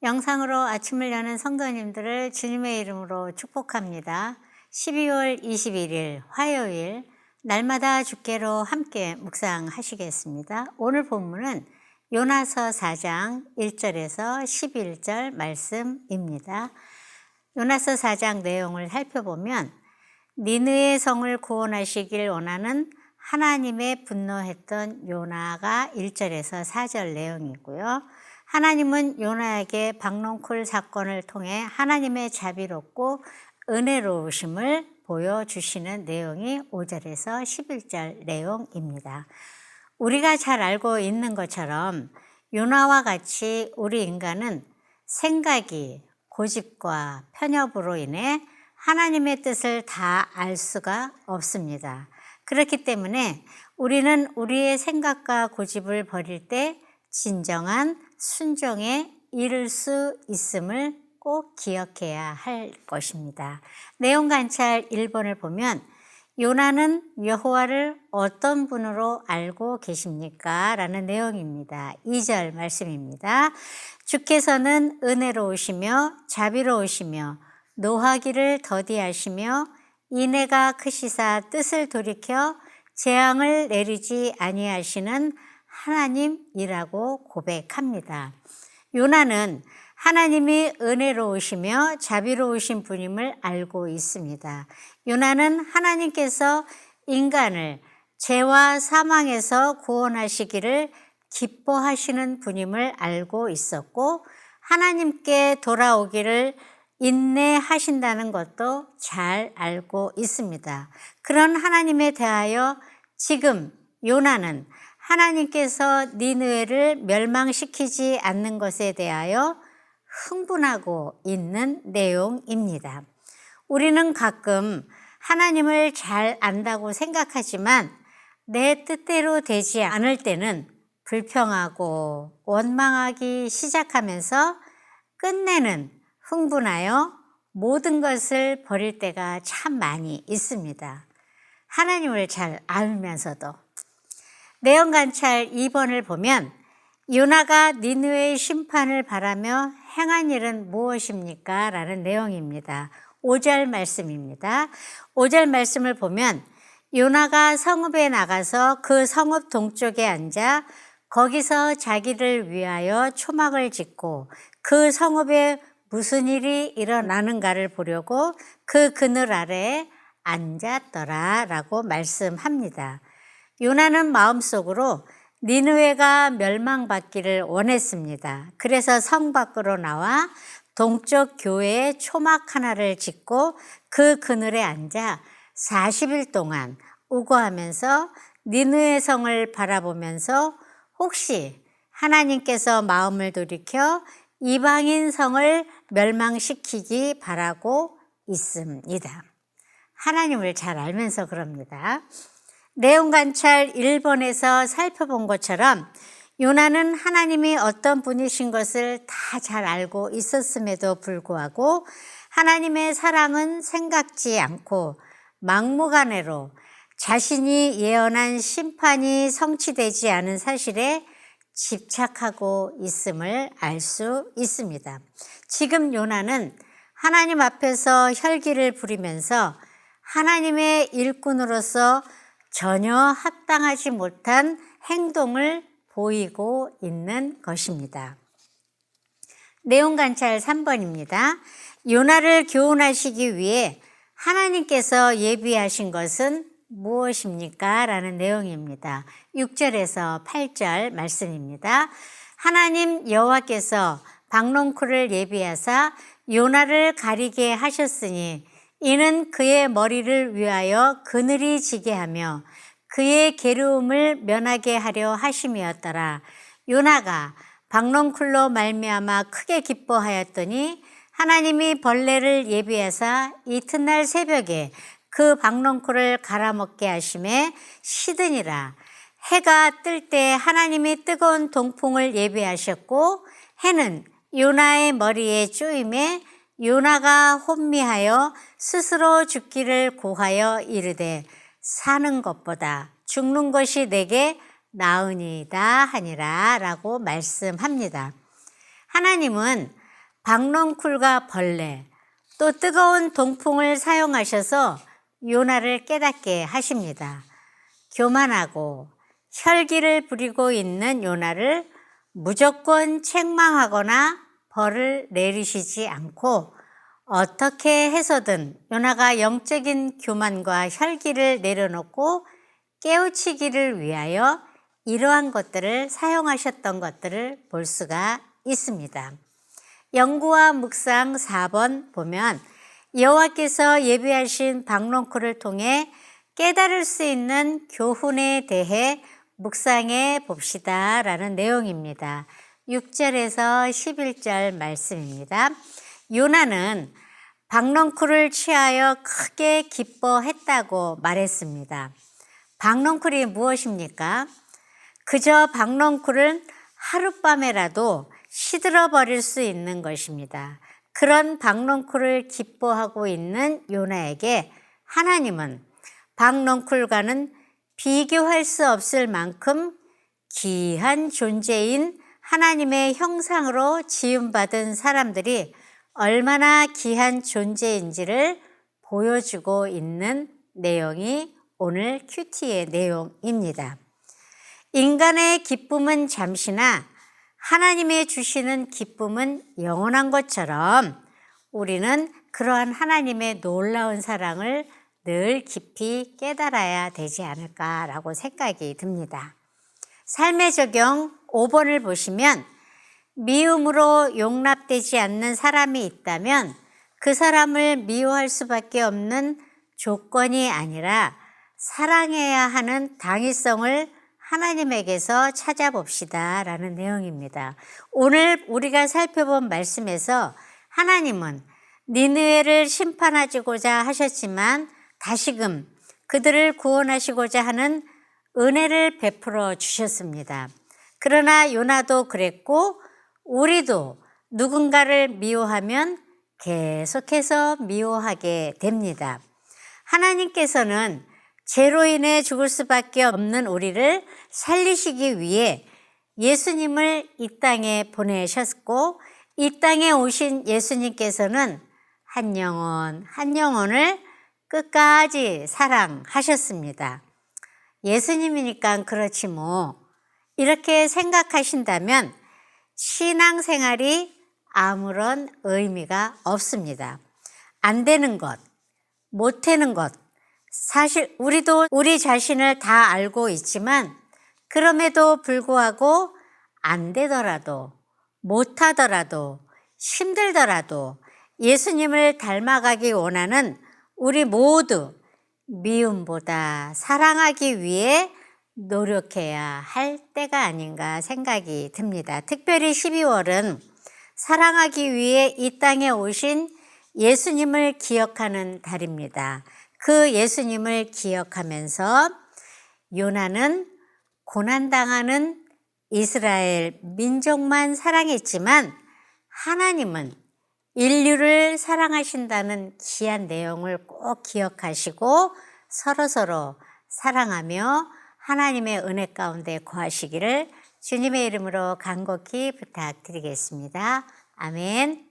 영상으로 아침을 여는 성도님들을 주님의 이름으로 축복합니다. 12월 21일 화요일 날마다 주께로 함께 묵상하시겠습니다. 오늘 본문은 요나서 4장 1절에서 11절 말씀입니다. 요나서 4장 내용을 살펴보면 니느의 성을 구원하시길 원하는 하나님의 분노했던 요나가 1절에서 4절 내용이고요. 하나님은 요나에게 박농쿨 사건을 통해 하나님의 자비롭고 은혜로우심을 보여주시는 내용이 5절에서 11절 내용입니다. 우리가 잘 알고 있는 것처럼 요나와 같이 우리 인간은 생각이 고집과 편협으로 인해 하나님의 뜻을 다 알 수가 없습니다. 그렇기 때문에 우리는 우리의 생각과 고집을 버릴 때 진정한 순종에 이를 수 있음을 꼭 기억해야 할 것입니다. 내용 관찰 1번을 보면 요나는 여호와를 어떤 분으로 알고 계십니까? 라는 내용입니다. 2절 말씀입니다. 주께서는 은혜로우시며 자비로우시며 노하기를 더디하시며 인애가 크시사 뜻을 돌이켜 재앙을 내리지 아니하시는 하나님이라고 고백합니다. 요나는 하나님이 은혜로우시며 자비로우신 분임을 알고 있습니다. 요나는 하나님께서 인간을 죄와 사망에서 구원하시기를 기뻐하시는 분임을 알고 있었고 하나님께 돌아오기를 인내하신다는 것도 잘 알고 있습니다. 그런 하나님에 대하여 지금 요나는 하나님께서 니느웨를 멸망시키지 않는 것에 대하여 흥분하고 있는 내용입니다. 우리는 가끔 하나님을 잘 안다고 생각하지만 내 뜻대로 되지 않을 때는 불평하고 원망하기 시작하면서 끝내는 흥분하여 모든 것을 버릴 때가 참 많이 있습니다. 하나님을 잘 알면서도 내용 관찰 2번을 보면 요나가 니느웨의 심판을 바라며 행한 일은 무엇입니까? 라는 내용입니다. 5절 말씀입니다. 5절 말씀을 보면 요나가 성읍에 나가서 그 성읍 동쪽에 앉아 거기서 자기를 위하여 초막을 짓고 그 성읍에 무슨 일이 일어나는가를 보려고 그 그늘 아래에 앉았더라 라고 말씀합니다. 요나는 마음속으로 니느웨가 멸망받기를 원했습니다. 그래서 성 밖으로 나와 동쪽 교회에 초막 하나를 짓고 그 그늘에 앉아 40일 동안 우거하면서 니느웨 성을 바라보면서 혹시 하나님께서 마음을 돌이켜 이방인 성을 멸망시키기 바라고 있습니다. 하나님을 잘 알면서 그럽니다. 내용 관찰 1번에서 살펴본 것처럼 요나는 하나님이 어떤 분이신 것을 다 잘 알고 있었음에도 불구하고 하나님의 사랑은 생각지 않고 막무가내로 자신이 예언한 심판이 성취되지 않은 사실에 집착하고 있음을 알 수 있습니다. 지금 요나는 하나님 앞에서 혈기를 부리면서 하나님의 일꾼으로서 전혀 합당하지 못한 행동을 보이고 있는 것입니다. 내용 관찰 3번입니다. 요나를 교훈하시기 위해 하나님께서 예비하신 것은 무엇입니까? 라는 내용입니다. 6절에서 8절 말씀입니다. 하나님 여호와께서 박농쿨을 예비하사 요나를 가리게 하셨으니 이는 그의 머리를 위하여 그늘이 지게 하며 그의 괴로움을 면하게 하려 하심이었더라. 요나가 박농쿨로 말미암아 크게 기뻐하였더니 하나님이 벌레를 예비하사 이튿날 새벽에 그 박농쿨을 갈아먹게 하심에 시드니라. 해가 뜰 때 하나님이 뜨거운 동풍을 예비하셨고 해는 요나의 머리에 쪼임에 요나가 혼미하여 스스로 죽기를 고하여 이르되 사는 것보다 죽는 것이 내게 나으니이다 하니라 라고 말씀합니다. 하나님은 박넝쿨과 벌레, 또 뜨거운 동풍을 사용하셔서 요나를 깨닫게 하십니다. 교만하고 혈기를 부리고 있는 요나를 무조건 책망하거나 벌을 내리시지 않고 어떻게 해서든 요나가 영적인 교만과 혈기를 내려놓고 깨우치기를 위하여 이러한 것들을 사용하셨던 것들을 볼 수가 있습니다. 연구와 묵상 4번 보면 여호와께서 예비하신 박론코를 통해 깨달을 수 있는 교훈에 대해 묵상해 봅시다 라는 내용입니다. 6절에서 11절 말씀입니다. 요나는 박넝쿨을 취하여 크게 기뻐했다고 말했습니다. 박넝쿨이 무엇입니까? 그저 박넝쿨을 하룻밤에라도 시들어 버릴 수 있는 것입니다. 그런 박넝쿨을 기뻐하고 있는 요나에게 하나님은 박넝쿨과는 비교할 수 없을 만큼 귀한 존재인 하나님의 형상으로 지음받은 사람들이 얼마나 귀한 존재인지를 보여주고 있는 내용이 오늘 큐티의 내용입니다. 인간의 기쁨은 잠시나 하나님의 주시는 기쁨은 영원한 것처럼 우리는 그러한 하나님의 놀라운 사랑을 늘 깊이 깨달아야 되지 않을까라고 생각이 듭니다. 삶의 적용 5번을 보시면 미움으로 용납되지 않는 사람이 있다면 그 사람을 미워할 수밖에 없는 조건이 아니라 사랑해야 하는 당위성을 하나님에게서 찾아봅시다. 라는 내용입니다. 오늘 우리가 살펴본 말씀에서 하나님은 니느웨를 심판하시고자 하셨지만 다시금 그들을 구원하시고자 하는 은혜를 베풀어 주셨습니다. 그러나 요나도 그랬고 우리도 누군가를 미워하면 계속해서 미워하게 됩니다. 하나님께서는 죄로 인해 죽을 수밖에 없는 우리를 살리시기 위해 예수님을 이 땅에 보내셨고 이 땅에 오신 예수님께서는 한 영혼 한 영혼을 끝까지 사랑하셨습니다. 예수님이니까 그렇지 뭐 이렇게 생각하신다면 신앙생활이 아무런 의미가 없습니다. 안 되는 것, 못 되는 것, 사실 우리도 우리 자신을 다 알고 있지만 그럼에도 불구하고 안 되더라도 못하더라도 힘들더라도 예수님을 닮아가기 원하는 우리 모두 미움보다 사랑하기 위해 노력해야 할 때가 아닌가 생각이 듭니다. 특별히 12월은 사랑하기 위해 이 땅에 오신 예수님을 기억하는 달입니다. 그 예수님을 기억하면서 요나는 고난당하는 이스라엘 민족만 사랑했지만 하나님은 인류를 사랑하신다는 귀한 내용을 꼭 기억하시고 서로서로 사랑하며 하나님의 은혜 가운데 거하시기를 주님의 이름으로 간곡히 부탁드리겠습니다. 아멘.